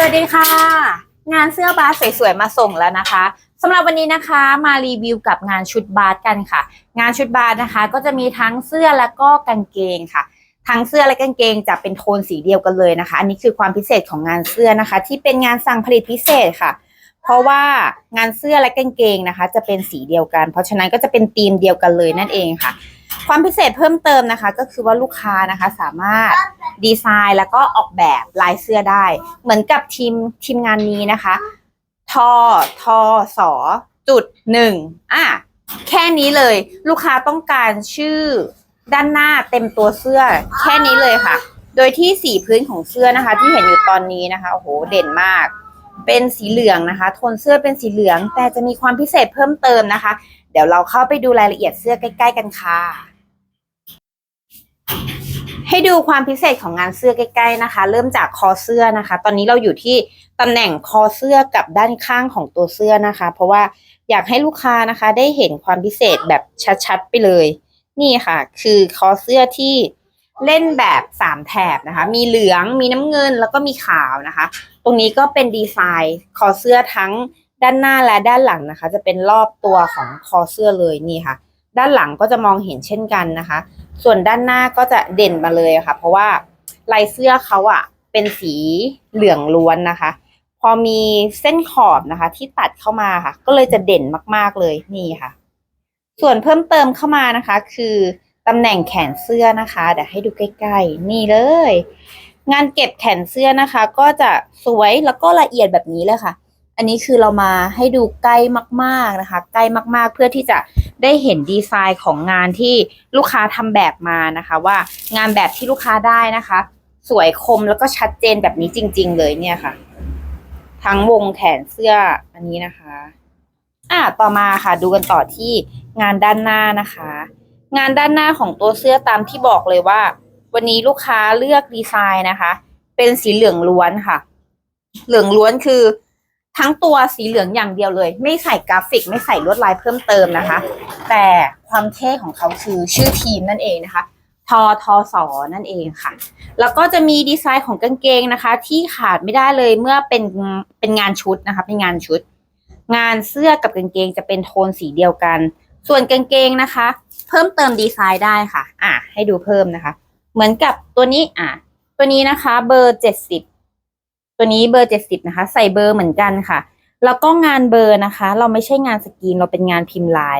สวัสดีค่ะ งานเสื้อบาสสวยๆมาส่งแล้วนะคะสำหรับวันนี้นะคะมารีวิวกับงานชุดบาสกันค่ะ งานชุดบาสนะคะ ก็จะมีทั้งเสื้อและก็กางเกงค่ะ ทั้งเสื้อและกางเกงจะเป็นโทนสีเดียวกันเลยนะคะ อันนี้คือความพิเศษของงานเสื้อนะคะ ที่เป็นงานสั่งผลิตพิเศษค่ะ เพราะว่างานเสื้อและกางเกงนะคะ จะเป็นสีเดียวกัน เพราะฉะนั้นก็จะเป็นธีมเดียวกันเลยนั่นเองค่ะ ความพิเศษเพิ่มเติมนะคะ ก็คือว่าลูกค้านะคะสามารถดีไซน์แล้วก็ออกแบบลายเสื้อได้ เหมือนกับทีมทีมงานนี้นะคะ ทอทอสอจุดหนึ่งอะแค่นี้เลย ลูกค้าต้องการชื่อด้านหน้าเต็มตัวเสื้อ แค่นี้เลยค่ะ โดยที่สีพื้นของเสื้อนะคะ ที่เห็นอยู่ตอนนี้นะคะโอ้โหเด่นมาก เป็นสีเหลืองนะคะโทนเสื้อเป็นสีเหลือง แต่จะมีความพิเศษเพิ่มเติมนะคะ เดี๋ยวเราเข้าไปดูรายละเอียดเสื้อใกล้ ๆ กันค่ะ ให้ดูความพิเศษของงานเสื้อใกล้ ๆ นะคะ เริ่มจากคอเสื้อนะคะ ตอนนี้เราอยู่ที่ตำแหน่งคอเสื้อกับด้านข้างของตัวเสื้อนะคะ เพราะว่าอยากให้ลูกค้านะคะ ได้เห็นความพิเศษแบบชัดๆไปเลย นี่ค่ะ คือคอเสื้อที่เล่นแบบสามแถบนะคะ มีเหลือง มีน้ำเงิน แล้วก็มีขาวนะคะ ตรงนี้ก็เป็นดีไซน์คอเสื้อทั้ง ด้านหน้าและด้านหลังนะคะ จะเป็นรอบตัวของคอเสื้อเลยนี่ค่ะ ด้านหลังก็จะมองเห็นเช่นกันนะคะ ส่วนด้านหน้าก็จะเด่นมาเลยค่ะ เพราะว่าลายเสื้อเขาอะเป็นสีเหลืองล้วนนะคะ พอมีเส้นขอบนะคะ ที่ตัดเข้ามาค่ะ ก็เลยจะเด่นมากๆเลยนี่ค่ะ ส่วนเพิ่มเติมเข้ามานะคะ คือตำแหน่งแขนเสื้อนะคะเดี๋ยวให้ดูใกล้ๆ นี่เลย งานเก็บแขนเสื้อนะคะ ก็จะสวยแล้วก็ละเอียดแบบนี้เลยค่ะ อันนี้คือเรามาให้ดูใกล้มากๆนะคะ ใกล้มากๆ เพื่อที่จะได้เห็นดีไซน์ของงานที่ลูกค้าทำแบบมานะคะ ว่างานแบบที่ลูกค้าได้นะคะ สวยคมแล้วก็ชัดเจนแบบนี้จริง ๆ เลยเนี่ยค่ะ ทั้งวงแขนเสื้ออันนี้นะคะ อะต่อมาค่ะ ดูกันต่อที่งานด้านหน้านะคะ งานด้านหน้าของตัวเสื้อตามที่บอกเลยว่า วันนี้ลูกค้าเลือกดีไซน์นะคะ เป็นสีเหลืองล้วนค่ะ เหลืองล้วนคือ ทั้งตัวสีเหลืองอย่างเดียวเลย ไม่ใส่กราฟิกไม่ใส่ลวดลายเพิ่มเติมนะคะ แต่ความเท่ของเขาคือชื่อทีมนั่นเองนะคะทอทอสอนั่นเองค่ะ แล้วก็จะมีดีไซน์ของกางเกงนะคะ ที่ขาดไม่ได้เลยเมื่อเป็นเป็นงานชุดนะคะ เป็นงานชุด งานเสื้อกับกางเกงจะเป็นโทนสีเดียวกัน ส่วนกางเกงนะคะ เพิ่มเติมดีไซน์ได้ค่ะ อะให้ดูเพิ่มนะคะ เหมือนกับตัวนี้อะตัวนี้นะคะ เบอร์เจ็ดสิบ ตัวนี้เบอร์เจ็ดสิบนะคะ ใส่เบอร์เหมือนกันค่ะ แล้วก็งานเบอร์นะคะ เราไม่ใช่งานสกรีนเราเป็นงานพิมพ์ลาย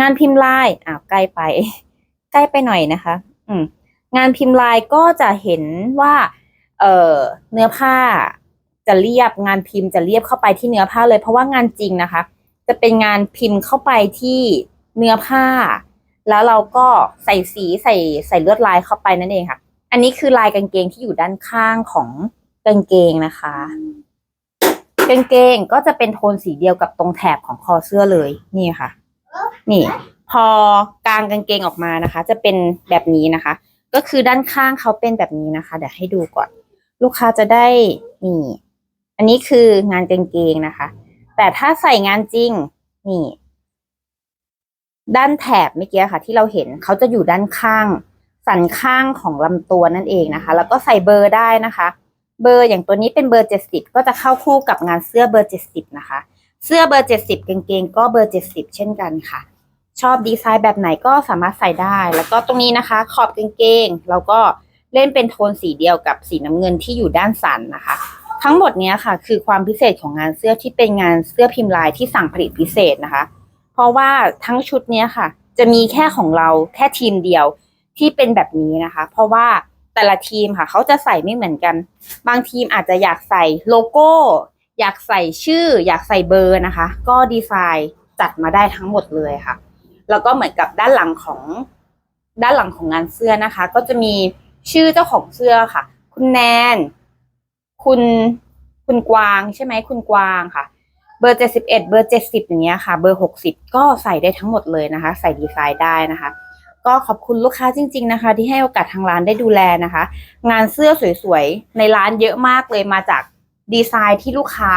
งานพิมพ์ลายอ้าวใกล้ไป ใกล้ไปหน่อยนะคะ อืมงานพิมพ์ลายก็จะเห็นว่า เอ่อเนื้อผ้าจะเรียบงานพิมพ์จะเรียบเข้าไปที่เนื้อผ้าเลยเพราะว่างานจริงนะคะ จะเป็นงานพิมพ์เข้าไปที่เนื้อผ้า แล้วเราก็ใส่สีใส่ใส่ลวดลายเข้าไปนั่นเองค่ะ อันนี้คือลายกางเกงที่อยู่ด้านข้างของ กางเกงนะคะกางเกงก็จะเป็นโทนสีเดียวกับตรงแถบของคอเสื้อเลย นี่ค่ะ นี่ พอกางกางเกงออกมานะคะ จะเป็นแบบนี้นะคะ ก็คือด้านข้างเขาเป็นแบบนี้นะคะ เดี๋ยวให้ดูก่อน ลูกค้าจะได้นี่ อันนี้คืองานกางเกงนะคะ แต่ถ้าใส่งานจริง นี่ ด้านแถบเมื่อกี้ค่ะ ที่เราเห็นเขาจะอยู่ด้านข้าง สันข้างของลำตัวนั่นเองนะคะ แล้วก็ใส่เบอร์ได้นะคะ เบอร์อย่างตัวนี้เป็นเบอร์เจ็ดสิบก็จะเข้าคู่กับงานเสื้อเบอร์เจ็ดสิบนะคะ เสื้อเบอร์เจ็ดสิบกางเกงก็เบอร์เจ็ดสิบเช่นกันค่ะ ชอบดีไซน์แบบไหนก็สามารถใส่ได้ แล้วก็ตรงนี้นะคะ ขอบกางเกงเราก็เล่นเป็นโทนสีเดียวกับสีน้ำเงินที่อยู่ด้านสันนะคะ ทั้งหมดนี้ค่ะ คือความพิเศษของงานเสื้อที่เป็นงานเสื้อพิมพ์ลายที่สั่งผลิตพิเศษนะคะ เพราะว่าทั้งชุดนี้ค่ะ จะมีแค่ของเราแค่ทีมเดียวที่เป็นแบบนี้นะคะ เพราะว่า แต่ละทีมค่ะ เขาจะใส่ไม่เหมือนกัน บางทีมอาจจะอยากใส่โลโก้ อยากใส่ชื่อ อยากใส่เบอร์นะคะ ก็ดีไซน์จัดมาได้ทั้งหมดเลยค่ะ แล้วก็เหมือนกับด้านหลังของด้านหลังของงานเสื้อนะคะ ก็จะมีชื่อเจ้าของเสื้อค่ะ คุณแนน คุณคุณกวางใช่ไหมคุณกวางค่ะ เบอร์เจ็ดสิบเอ็ดเบอร์เจ็ดสิบอย่างเงี้ยค่ะ เบอร์หกสิบก็ใส่ได้ทั้งหมดเลยนะคะ ใส่ดีไซน์ได้นะคะ ก็ขอบคุณลูกค้าจริง ๆนะคะ ที่ให้โอกาสทางร้านได้ดูแลนะคะ งานเสื้อสวยๆ ในร้านเยอะมากเลยมาจากดีไซน์ที่ลูกค้า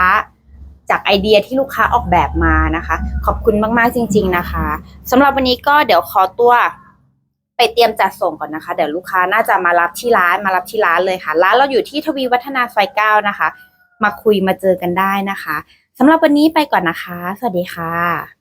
จากไอเดียที่ลูกค้าออกแบบมานะคะ ขอบคุณมากๆจริง ๆนะคะสำหรับวันนี้ก็เดี๋ยวขอตัวไปเตรียมจัดส่งก่อนนะคะ เดี๋ยวลูกค้าน่าจะมารับที่ร้านมารับที่ร้านเลยค่ะร้านเราอยู่ที่ทวีวัฒนาซอยเก้านะคะ มาคุยมาเจอกันได้นะคะสำหรับวันนี้ไปก่อนนะคะ สวัสดีค่ะ